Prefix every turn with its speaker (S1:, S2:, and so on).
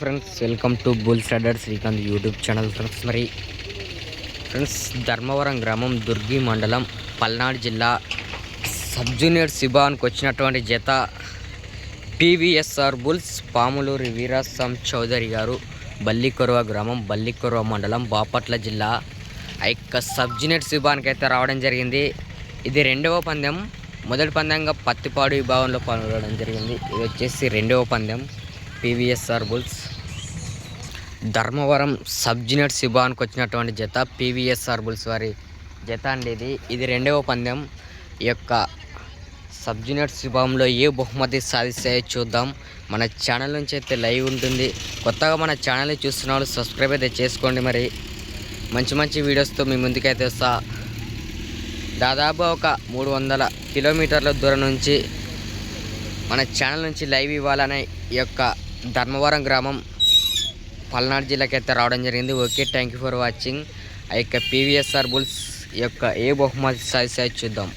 S1: Friends welcome to bull studder Srikanth YouTube channel friends. మరి friends Dharmavaram గ్రామం దుర్గి మండలం పల్నాడు జిల్లా సబ్ జూనియర్ శిబాన్కి వచ్చినటువంటి జత పివిఎస్ఆర్ బుల్స్ పాములూరి వీరాస్వామి చౌదరి గారు బల్లికొరవ గ్రామం బల్లికొరవ మండలం బాపట్ల జిల్లా. ఆ యొక్క సబ్ జూనియర్ శిబాన్కి అయితే రావడం జరిగింది. ఇది రెండవ పందెం. మొదటి పందెంగా పత్తిపాడు విభాగంలో పాల్గొనడం జరిగింది. ఇది వచ్చేసి రెండవ పందెం. PVSR bulls. Dharmavaram sub junior వచ్చినటువంటి జత పివిఎస్ఆర్ బుల్స్ వారి జత అండి ఇది. ఇది రెండవ పందెం. ఈ యొక్క సబ్ జూనియర్ ఏ బహుమతి సాధిస్తాయో చూద్దాం. మన ఛానల్ నుంచి అయితే లైవ్ ఉంటుంది. కొత్తగా మన ఛానల్ని చూస్తున్న వాళ్ళు సబ్స్క్రైబ్ అయితే చేసుకోండి మరి. మంచి మంచి వీడియోస్తో మీ ముందుకైతే వస్తా. దాదాపు ఒక మూడు వందల కిలోమీటర్ల దూరం నుంచి మన ఛానల్ నుంచి లైవ్ ఇవ్వాలనే ఈ యొక్క ధర్మవరం గ్రామం పల్నాడు జిల్లాకి అయితే రావడం జరిగింది. Okay thank you for watching ఆ యొక్క పీవీఎస్ఆర్ బుల్స్ యొక్క ఏ బహుమతి సాధిస్తాయో చూద్దాం.